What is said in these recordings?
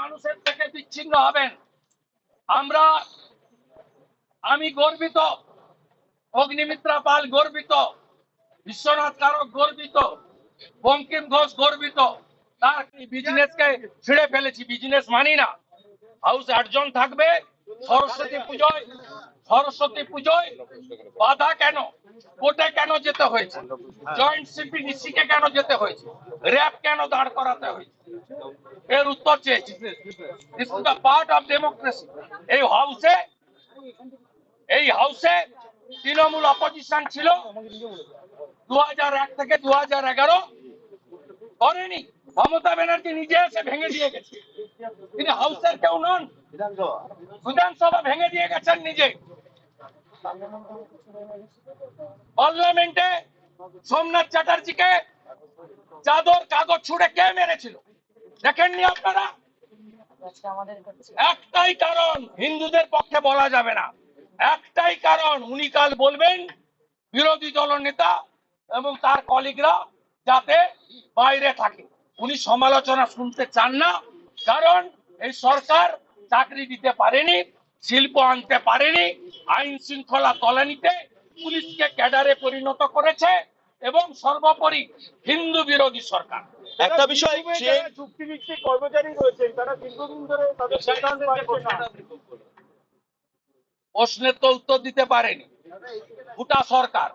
মানুষের থেকে বিচ্ছিন্ন হবেন। আমরা, আমি গর্বিত, অগ্নিমিত্রা পাল গর্বিত, বিশ্বনাথ কারক গর্বিত, বঙ্কিম ঘোষ গর্বিত। তার বিজনেসকে ছিঁড়ে ফেলেছি বিজনেস মানি না। হাউস আটজন থাকবে, সরস্বতী পুজোয় সরস্বতী পুজোয় বাধা কেন? কোর্টে কেন যেতে হয়েছে? জয়েন্ট সিপি ডিসিকে কেন যেতে হয়েছে? র্যাব কেন দাঁড় করাতে হয়েছে? এর উত্তর চেয়েছি। This is the part of democracy এই হাউসে এই হাউসে তৃণমূল অপোজিশন ছিল দু হাজার এক থেকে দু হাজার এগারো। করেনি। মমতা ব্যানার্জি নিজে এসে ভেঙে দিয়ে গেছে। তিনি হাউসের কেউ নন। বিধানসভা ভেঙে দিয়ে গেছেন নিজে। পার্লামেন্টে সোমনাথ চ্যাটার্জিকে চাদর, কাগজ ছুড়ে কে মেরেছিল? দেখেননি আপনারা? একটাই কারণ হিন্দুদের পক্ষে বলা যাবে না। একটাই কারণ, উনি কাল বলবেন, বিরোধী দল নেতা এবং তার কলিগরা যাতে বাইরে থাকে। উনি সমালোচনা শুনতে চান না, কারণ এই সরকার চাকরি দিতে পারেনি। শিল্প আনতে পারেনি আইন শৃঙ্খলা তলানিতে পুলিশকে ক্যাডারে পরিণত করেছে এবং সর্বোপরি হিন্দু বিরোধী সরকার। একটা বিষয় চুক্তিভিত্তিক কর্মচারী রয়েছেন তারা দীর্ঘদিন ধরে প্রশ্নের তো উত্তর দিতে পারেনি। গোটা সরকার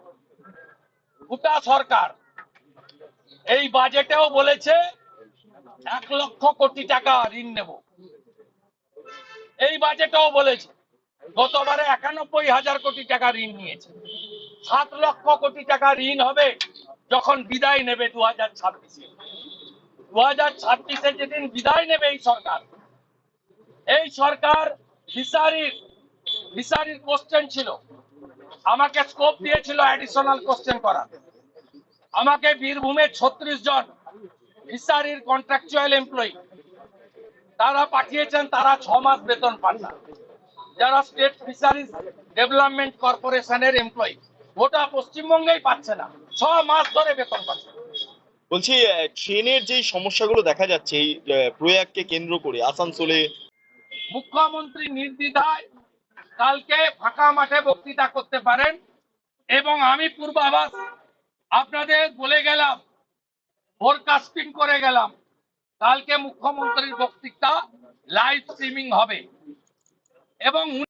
গোটা সরকার এই বাজেটেও বলেছে এক লক্ষ কোটি টাকা ঋণ নেব। এই বাজেটেও বলেছে। গতবারে একানব্বই হাজার কোটি টাকা ঋণ নিয়েছে। সাত লক্ষ কোটি টাকা ঋণ হবে যখন বিদায় নেবে দু হাজার ছাব্বিশে। দু হাজার ছাব্বিশে যেদিন বিদায় নেবে এই সরকার এই সরকার ফিসারির ফিসারির কোশ্চেন ছিল। আমাকে স্কোপ দিয়েছিল অ্যাডিশনাল কোশ্চেন করা আমাকে বীরভূমের ছত্রিশ জন ফিসারির কন্ট্রাকচুয়াল এমপ্লয়ি তারা পাঠিয়েছেন তারা ছ মাস বেতন পান না। যারা স্টেট ফিশারিজ ডেভেলপমেন্ট কর্পোরেশনের এমপ্লয়ি গোটা পশ্চিমবঙ্গেই পাচ্ছে না। ছ মাস ধরে বেতন পাচ্ছে বলছি ট্রেনের যে সমস্যাগুলো দেখা যাচ্ছে এই প্রয়াগকে কেন্দ্র করে আসানসোলে। মুখ্যমন্ত্রী নির্দ্বিধায় কালকে ফাঁকা মাঠে বক্তৃতা করতে পারেন এবং আমি পূর্বাভাস আপনাদের বলে গেলাম ফোরকাস্টিং করে গেলাম। কালকে মুখ্যমন্ত্রীর বক্তৃতা লাইভ স্ট্রিমিং হবে। এবং